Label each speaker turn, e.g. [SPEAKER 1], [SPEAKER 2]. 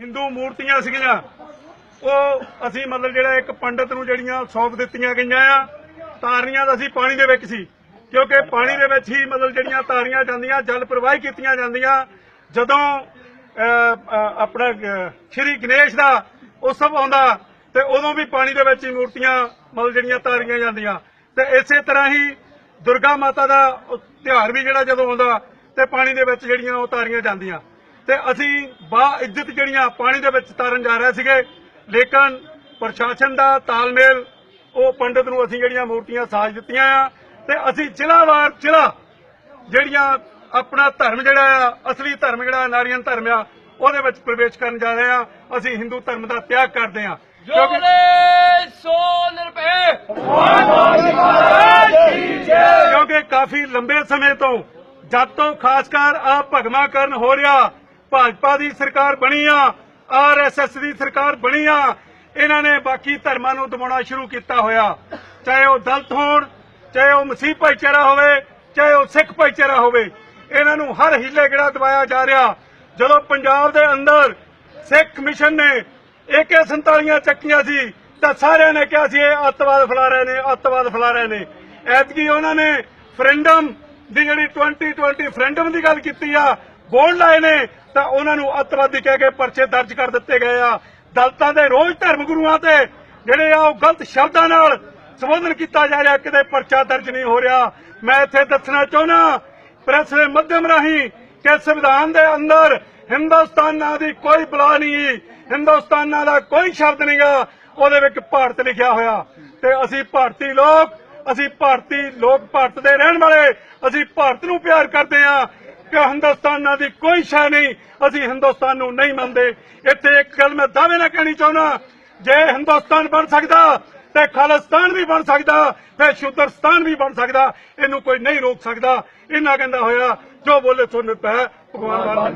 [SPEAKER 1] ਹਿੰਦੂ ਮੂਰਤੀਆਂ ਸੀਗੀਆਂ। ਉਹ ਅਸੀਂ ਮਤਲਬ ਜਿਹੜਾ ਇੱਕ ਪੰਡਤ ਨੂੰ ਜਿਹੜੀਆਂ ਸੌਂਪ ਦਿੱਤੀਆਂ ਗਈਆਂ ਆ, ਤਾਰੀਆਂ ਤਾਂ ਅਸੀਂ ਪਾਣੀ ਦੇ ਵਿੱਚ ਸੀ। ਕਿਉਂਕਿ ਪਾਣੀ ਦੇ ਵਿੱਚ ਹੀ ਮਤਲਬ ਜਿਹੜੀਆਂ ਤਾਰੀਆਂ ਜਾਂਦੀਆਂ, ਜਲ ਪ੍ਰਵਾਹੀ ਕੀਤੀਆਂ ਜਾਂਦੀਆਂ। ਜਦੋਂ ਆਪਣਾ ਸ਼੍ਰੀ ਗਣੇਸ਼ ਦਾ ਉਤਸਵ ਆਉਂਦਾ, ਤੇ ਉਦੋਂ ਵੀ ਪਾਣੀ ਦੇ ਵਿੱਚ ਹੀ ਮੂਰਤੀਆਂ ਮਤਲਬ ਜਿਹੜੀਆਂ ਤਾਰੀਆਂ ਜਾਂਦੀਆਂ। ਤੇ ਇਸੇ ਤਰ੍ਹਾਂ ਹੀ ਦੁਰਗਾ ਮਾਤਾ ਦਾ ਉਹ ਤਿਉਹਾਰ ਵੀ ਜਿਹੜਾ ਜਦੋਂ ਆਉਂਦਾ, ਤੇ ਪਾਣੀ ਦੇ ਵਿੱਚ ਜਿਹੜੀਆਂ ਉਹ ਤਾਰੀਆਂ ਜਾਂਦੀਆਂ। ਤੇ ਅਸੀਂ ਬਾ ਇੱਜ਼ਤ ਜਿਹੜੀਆਂ ਪਾਣੀ ਦੇ ਵਿੱਚ ਤਾਰਨ ਜਾ ਰਹੇ ਸੀਗੇ ਲੇਕਿਨ ਪ੍ਰਸ਼ਾਸਨ ਦਾ ਤਾਲਮੇਲ ਉਹ ਪੰਡਤ ਨੂੰ ਅਸੀਂ ਜਿਹੜੀਆਂ ਮੂਰਤੀਆਂ ਸਾਜ ਦਿੱਤੀਆਂ ਆ ਤੇ ਅਸੀਂ ਜ਼ਿਲ੍ਹਾਵਾਰ ਜ਼ਿਲ੍ਹਾ ਜਿਹੜੀਆਂ ਆਪਣਾ ਧਰਮ ਜਿਹੜਾ ਆ ਅਸਲੀ ਧਰਮ ਜਿਹੜਾ ਨਾਰੀਅਨ ਧਰਮ ਆ ਉਹਦੇ ਵਿੱਚ ਪ੍ਰਵੇਸ਼ ਕਰਨ ਜਾ ਰਹੇ ਆ ਅਸੀਂ ਹਿੰਦੂ ਧਰਮ ਦਾ ਤਿਆਗ ਕਰਦੇ ਆ। ਕਿਉਂਕਿ ਕਾਫੀ ਲੰਬੇ ਸਮੇਂ ਤੋਂ ਜਦ ਤੋਂ ਖਾਸ ਕਰ ਆ ਭਗਮਾ ਕਰਨ ਹੋ ਰਿਹਾ ਭਾਜਪਾ ਦੀ ਸਰਕਾਰ ਬਣੀ ਆ ਆਰਐਸਐਸ ਦੀ ਸਰਕਾਰ ਬਣੀ ਆ, ਇਹਨਾਂ ਨੇ ਬਾਕੀ ਧਰਮਾਂ ਨੂੰ ਦਬਾਉਣਾ ਸ਼ੁਰੂ ਕੀਤਾ ਹੋਇਆ। ਚਾਹੇ ਉਹ ਦਲਤ ਹੋਣ, ਚਾਹੇ ਉਹ ਮਸੀਹ ਭਾਈਚਾਰਾ ਹੋਵੇ, ਚਾਹੇ ਉਹ ਸਿੱਖ ਭਾਈਚਾਰਾ ਹੋਵੇ, ਇਹਨਾਂ ਨੂੰ ਹਰ ਹੀਲੇ ਕਿਹੜਾ ਦਬਾਇਆ ਜਾ ਰਿਹਾ। ਜਦੋਂ ਪੰਜਾਬ ਦੇ ਅੰਦਰ ਸਿੱਖ ਮਿਸ਼ਨ ਨੇ AK47 ਚੱਕੀਆਂ ਸੀ, ਤਾਂ ਸਾਰਿਆਂ ਨੇ ਕਿਹਾ ਸੀ, ਇਹ ਅੱਤਵਾਦ ਫੈਲਾ ਰਹੇ ਨੇ, ਅੱਤਵਾਦ ਫੈਲਾ ਰਹੇ ਨੇ। ਐਤਕੀ ਉਹਨਾਂ ਨੇ ਫਰੈਂਡਮ ਦੀ ਜਿਹੜੀ 2020 ਫਰੈਂਡਮ ਦੀ ਗੱਲ ਕੀਤੀ ਆ ਬੋਲ ਲਾਏ ਨੇ, ਤਾਂ ਉਹਨਾਂ ਨੂੰ ਅੱਤਵਾਦੀ ਕਹਿ ਕੇ ਪਰਚੇ ਦਰਜ ਕਰ ਦਿੱਤੇ ਗਏ ਆ। ਦਲਤਾਂ ਦੇ ਰੋਜ਼ ਧਰਮ ਗੁਰੂਆਂ ਤੇ ਜਿਹੜੇ ਆ ਉਹ ਗਲਤ ਸ਼ਬਦਾਂ ਨਾਲ ਸੰਬੋਧਨ ਕੀਤਾ ਜਾ ਰਿਹਾ, ਕਿਤੇ ਪਰਚਾ ਦਰਜ ਨਹੀਂ ਹੋ ਰਿਹਾ। ਮੈਂ ਇੱਥੇ ਦੱਸਣਾ ਚਾਹੁੰਦਾ, ਪ੍ਰੈਸ ਦੇ ਮਾਧਿਅਮ ਰਾਹੀਂ ਕਿ ਸੰਵਿਧਾਨ ਦੇ ਅੰਦਰ ਹਿੰਦੁਸਤਾਨ ਨਾਂ ਦੀ ਕੋਈ ਬਲਾ ਨਹੀਂ ਹਿੰਦੁਸਤਾਨ ਨਾਂ ਦਾ ਕੋਈ ਸ਼ਬਦ ਨਹੀਂਗਾ ਉਹਦੇ ਵਿੱਚ ਭਾਰਤ ਲਿਖਿਆ ਹੋਇਆ। ਤੇ ਅਸੀਂ ਭਾਰਤੀ ਲੋਕ, ਅਸੀਂ ਭਾਰਤੀ ਲੋਕ, ਭਾਰਤ ਦੇ ਰਹਿਣ ਵਾਲੇ, ਅਸੀਂ ਭਾਰਤ ਨੂੰ ਪਿਆਰ ਕਰਦੇ ਹਾਂ। ਕਿ ਹਿੰਦੁਸਤਾਨ ਨਾਂ ਦੀ ਕੋਈ ਸ਼ੈ ਨਹੀਂ, ਅਸੀਂ ਹਿੰਦੁਸਤਾਨ ਨੂੰ ਨਹੀਂ ਮੰਨਦੇ। ਇੱਥੇ ਇੱਕ ਗੱਲ ਮੈਂ ਦਾਅਵੇ ਨਾਲ ਕਹਿਣੀ ਚਾਹੁੰਦਾ, ਜੇ ਹਿੰਦੁਸਤਾਨ ਬਣ ਸਕਦਾ, ਤੇ ਖਾਲਿਸਤਾਨ ਵੀ ਬਣ ਸਕਦਾ, ਤੇ ਸ਼ੁੱਧਰਸਤਾਨ ਵੀ ਬਣ ਸਕਦਾ, ਇਹਨੂੰ ਕੋਈ ਨਹੀਂ ਰੋਕ ਸਕਦਾ। ਇਹਨਾਂ ਕਹਿੰਦਾ ਹੋਇਆ, ਜੋ ਬੋਲੇ ਤੁਹਾਨੂੰ ਪੈ, ਭਗਵਾਨ ਵਾਲਾ